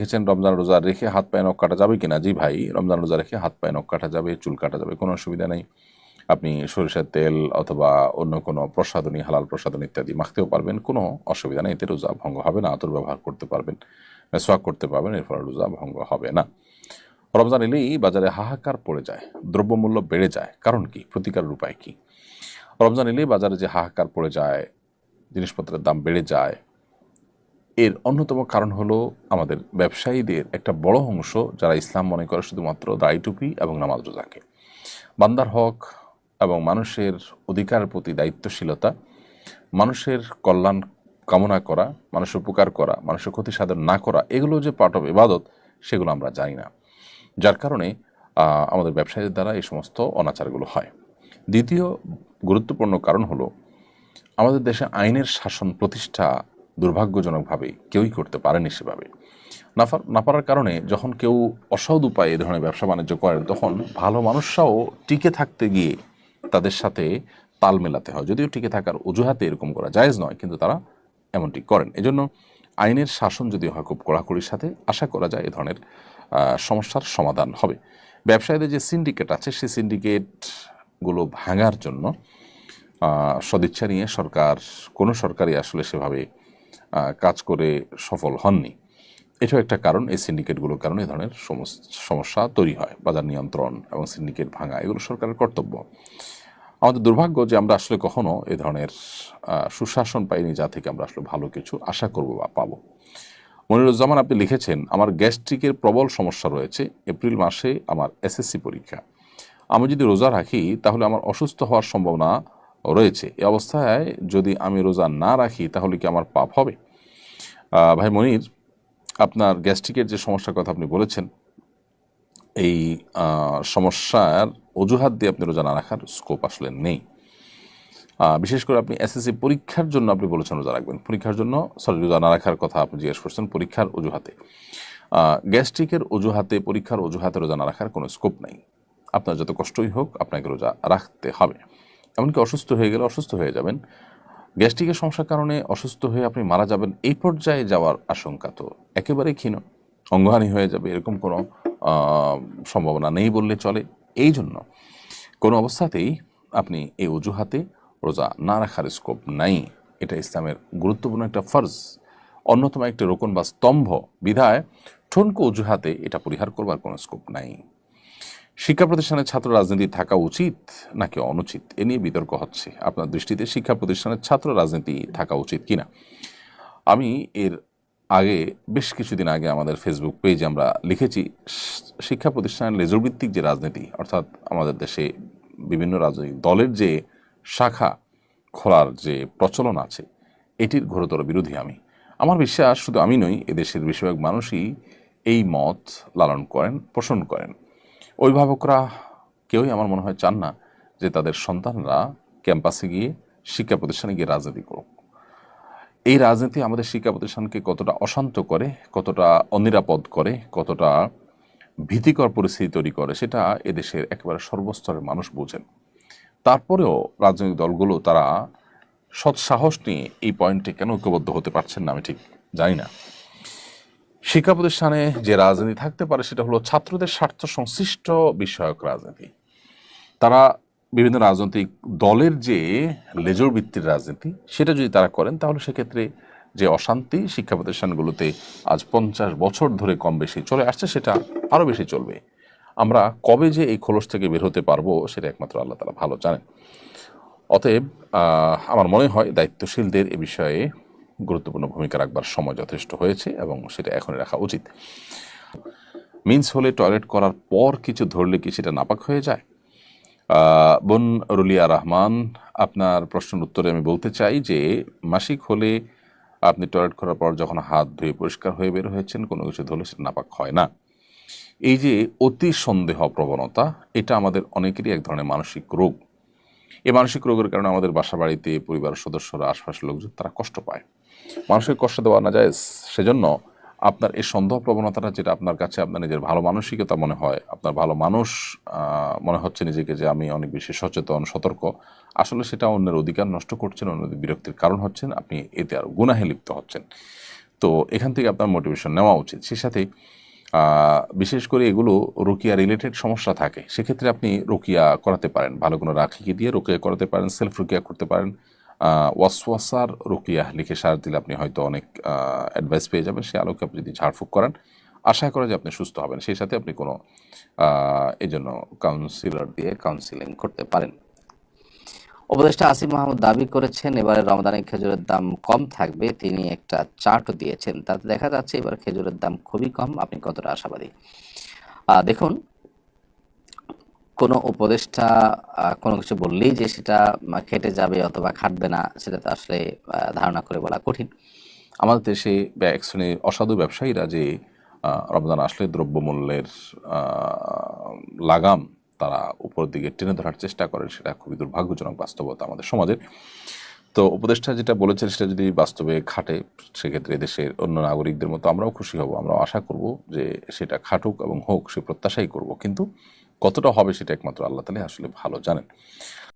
দেখেছেন রমজান রোজা রেখে হাত পায়ে নখ কাটা যাবে কিনা? জি ভাই, রমজান রোজা রেখে হাত পায়ে নখ কাটা যাবে, চুল কাটা যাবে, কোনো অসুবিধা নেই। আপনি সরিষার তেল অথবা অন্য কোনো প্রসাধনী, হালাল প্রসাধনী ইত্যাদি মাখতেও পারবেন, কোনো অসুবিধা নেই। এতে রোজা ভঙ্গ হবে না, আতর ব্যবহার করতে পারবেন সোয়াক করতে পারবেন, এর ফলে রোজা ভঙ্গ হবে না। রমজান এলেই বাজারে হাহাকার পড়ে যায়, দ্রব্যমূল্য বেড়ে যায়। কারণ কি? প্রতিকারের উপায় কি? রমজান এলেই বাজারে যে হাহাকার পড়ে যায়, জিনিসপত্রের দাম বেড়ে যায় এর অন্যতম কারণ হলো আমাদের ব্যবসায়ীদের একটা বড় অংশ যারা ইসলাম মনে করে শুধুমাত্র দাড়ি টুপি এবং নামাজ রোজাকে। বান্দার হক এবং মানুষের অধিকারের প্রতি দায়িত্বশীলতা, মানুষের কল্যাণ কামনা করা, মানুষের উপকার করা, মানুষের ক্ষতি সাধন না করা, এগুলো যে পার্ট অফ ইবাদত, সেগুলো আমরা জানি না। যার কারণে আমাদের ব্যবসায়ীদের দ্বারা এই সমস্ত অনাচারগুলো হয়। দ্বিতীয় গুরুত্বপূর্ণ কারণ হলো, আমাদের দেশে আইনের শাসন প্রতিষ্ঠা দুর্ভাগ্যজনকভাবে কেউই করতে পারেনি সেভাবে। না পার- না পারার কারণে যখন কেউ অসৎ উপায়ে এ ধরনের ব্যবসা বাণিজ্য করেন, তখন ভালো মানুষরাও টিকে থাকতে গিয়ে তাদের সাথে তাল মেলাতে হয়। যদিও টিকে থাকার অজুহাতে এরকম করা জায়েজ নয়, কিন্তু তারা এমনটি করেন। এজন্য আইনের শাসন যদি হয়, খুব কড়াকড়ির সাথে আশা করা যায় এ ধরনের সমস্যার সমাধান হবে। ব্যবসায়ীদের যে সিন্ডিকেট আছে, সেই সিন্ডিকেটগুলো ভাঙার জন্য সদিচ্ছা নিয়ে সরকার কোনো সরকারই আসলে সেভাবে কাজ করে সফল হননি। এটাও একটা কারণ, এই সিন্ডিকেটগুলোর কারণে এ ধরনের সমস- সমস্যা তৈরি হয়, বাজার নিয়ন্ত্রণ এবং সিন্ডিকেট ভাঙা, এগুলো সরকারের কর্তব্য। আমাদের দুর্ভাগ্য যে আমরা আসলে কখনো এ ধরনের সুশাসন পাইনি যা থেকে আমরা আসলে ভালো কিছু আশা করব বা পাবো। মনিরুজ্জামান, আপনি লিখেছেন, আমার গ্যাস্ট্রিকের প্রবল সমস্যা রয়েছে, এপ্রিল মাসে আমার এসএসসি পরীক্ষা। আমি যদি রোজা রাখি, তাহলে আমার অসুস্থ হওয়ার সম্ভাবনা রয়েছে। এই অবস্থায় যদি আমি রোজা না রাখি, তাহলে কি আমার পাপ হবে? ভাই মনির, আপনার গ্যাস্ট্রিকের যে সমস্যার কথা আপনি বলেছেন, এই সমস্যার অজুহাত দিয়ে আপনি রোজা না রাখার স্কোপ আসলে নেই। বিশেষ করে আপনি এসএসসি পরীক্ষার জন্য আপনি বলেছেন রোজা রাখবেন। পরীক্ষার জন্য সরি রোজা না রাখার কথা আপনি জিজ্ঞেস করছেন পরীক্ষার অজুহাতে। গ্যাস্ট্রিকের অজুহাতে, পরীক্ষার অজুহাতে রোজা না রাখার কোনো স্কোপ নেই। আপনার যত কষ্টই হোক, আপনাকে রোজা রাখতে হবে। এমনকি অসুস্থ হয়ে গেলে অসুস্থ হয়ে যাবেন। গ্যাস্ট্রিকের সমস্যার কারণে অসুস্থ হয়ে আপনি মারা যাবেন, এই পর্যায়ে যাওয়ার আশঙ্কা তো একেবারেই ক্ষীণ। অঙ্গহানি হয়ে যাবে এরকম কোনো সম্ভাবনা নেই বললে চলে। এই জন্য কোনো অবস্থাতেই আপনি এই অজুহাতে রোজা না রাখার স্কোপ নাই। এটা ইসলামের গুরুত্বপূর্ণ একটা ফরজ অন্যতম একটি রোকন বা স্তম্ভ বিধায় ঠনকো অজুহাতে এটা পরিহার করবার কোনো স্কোপ নাই। শিক্ষা প্রতিষ্ঠানের ছাত্র রাজনীতি থাকা উচিত নাকি অনুচিত? এ নিয়ে বিতর্ক হচ্ছে। আপনার দৃষ্টিতে শিক্ষা প্রতিষ্ঠানের ছাত্র রাজনীতি থাকা উচিত কিনা? আমি এর আগে, বেশ কিছুদিন আগে আমাদের ফেসবুক পেজে আমরা লিখেছি, শিক্ষা প্রতিষ্ঠানের লেজরভিত্তিক যে রাজনীতি, অর্থাৎ আমাদের দেশে বিভিন্ন রাজনৈতিক দলের যে শাখা খোলার যে প্রচলন আছে, এটির ঘোরতর বিরোধী আমি। আমার বিশ্বাস, শুধু আমি নই এদেশের বেশিরভাগ মানুষই এই মত লালন করেন, পোষণ করেন। অভিভাবকরা কেউই আমার মনে হয় চান না যে তাদের সন্তানরা ক্যাম্পাসে গিয়ে শিক্ষা প্রতিষ্ঠানে গিয়ে রাজনীতি করুক। এই রাজনীতি আমাদের শিক্ষা প্রতিষ্ঠানকে কতটা অশান্ত করে, কতটা অনিরাপদ করে, কতটা ভীতিকর পরিস্থিতি তৈরি করে, সেটা এদেশের একেবারে সর্বস্তরের মানুষ বোঝেন। তারপরেও রাজনৈতিক দলগুলো তারা সৎসাহস নিয়ে এই পয়েন্টে কেন ঐক্যবদ্ধ হতে পারছেন না আমি ঠিক জানি না। শিক্ষা প্রতিষ্ঠানে যে রাজনীতি থাকতে পারে সেটা হলো ছাত্রদের স্বার্থ সংশ্লিষ্ট বিষয়ক রাজনীতি। তারা বিভিন্ন রাজনৈতিক দলের যে লেজর ভিত্তির রাজনীতি, সেটা যদি তারা করেন, তাহলে সেক্ষেত্রে যে অশান্তি শিক্ষা প্রতিষ্ঠানগুলোতে আজ পঞ্চাশ বছর ধরে কম বেশি চলে আসছে, সেটা আরও বেশি চলবে। আমরা কবে যে এই খোলস থেকে বের হতে পারব, সেটা একমাত্র আল্লাহ তালা ভালো জানেন। অতএব আমার মনে হয় দায়িত্বশীলদের এ বিষয়ে গুরুত্বপূর্ণ ভূমিকা রাখবার সময় যথেষ্ট হয়েছে এবং সেটা এখনই রাখা উচিত। মিন্স হলে টয়লেট করার পর কিছু ধরলে কি সেটা নাপাক হয়ে যায়? বোন রুলিয়া রহমান, আপনার প্রশ্নের উত্তরে আমি বলতে চাই যে, মাসিক হলে আপনি টয়লেট করার পর যখন হাত ধুয়ে পরিষ্কার হয়ে বের হয়েছেন, কোনো কিছু ধরলে সেটা নাপাক হয় না। এই যে অতি সন্দেহ প্রবণতা, এটা আমাদের অনেকেরই এক ধরনের মানসিক রোগ। এই মানসিক রোগের কারণে আমাদের বাসা বাড়িতে পরিবারের সদস্যরা, আশপাশের লোকজন, তারা কষ্ট পায়। মানুষকে কষ্ট দেওয়া না যায়, সেজন্য আপনার এই সন্দেহ প্রবণতাটা যেটা আপনার কাছে আপনার নিজের ভালো মানসিকতা মনে হয়, আপনার ভালো মানুষ মনে হচ্ছে নিজেকে যে আমি অনেক বেশি সচেতন, সতর্ক। আসলে সেটা অন্যের অধিকার নষ্ট করছেন অন্যদের বিরক্তির কারণ হচ্ছেন, আপনি এতে আরও গুনাহে লিপ্ত হচ্ছেন। তো এখান থেকে আপনার মোটিভেশন নেওয়া উচিত। সে সাথে বিশেষ করে এগুলো রুকিয়া রিলেটেড সমস্যা থাকে, সেক্ষেত্রে আপনি রুকিয়া করাতে পারেন। ভালো কোনো রাখিকে দিয়ে রুকিয়া করাতে পারেন সেলফ রুকিয়া করতে পারেন। ওয়াসওয়াসার রুকিয়া লিখে সার দিলে আপনি হয়তো অনেক অ্যাডভাইস পেয়ে যাবেন। সে আলোকে আপনি যদি ঝাড়ফুঁক করেন, আশা করা যে আপনি সুস্থ হবেন। সেই সাথে আপনি কোনো এই জন্য কাউন্সিলর দিয়ে কাউন্সিলিং করতে পারেন। উপদেষ্টা আসিফ মাহমুদ দাবি করেছেন, এবারে রমজানে খেজুরের দাম কম থাকবে। তিনি একটা চার্টও দিয়েছেন। তাতে দেখা যাচ্ছে এবার খেজুরের দাম খুবই কম। আপনি কতটা আশাবাদী? দেখুন কোনো উপদেষ্টা কোনো কিছু বললেই যে সেটা খেটে যাবে অথবা খাটবে না, সেটা তো আসলে ধারণা করে বলা কঠিন। আমাদের দেশে এক শ্রেণির অসাধু ব্যবসায়ীরা যে রমজান আসলে দ্রব্যমূল্যের লাগাম তারা উপর দিকে টেনে ধরার চেষ্টা করেন, সেটা খুবই দুর্ভাগ্যজনক বাস্তবতা আমাদের সমাজের। তো উপদেষ্টা যেটা বলেছেন, সেটা যদি বাস্তবে খাটে, সেক্ষেত্রে দেশের অন্য নাগরিকদের মতো আমরাও খুশি হব। আমরা আশা করব যে সেটা খাটুক এবং হোক, সে প্রত্যাশাই করব। কিন্তু কতটা হবে সেটা একমাত্র আল্লাহ তালে আসলে ভালো জানেন।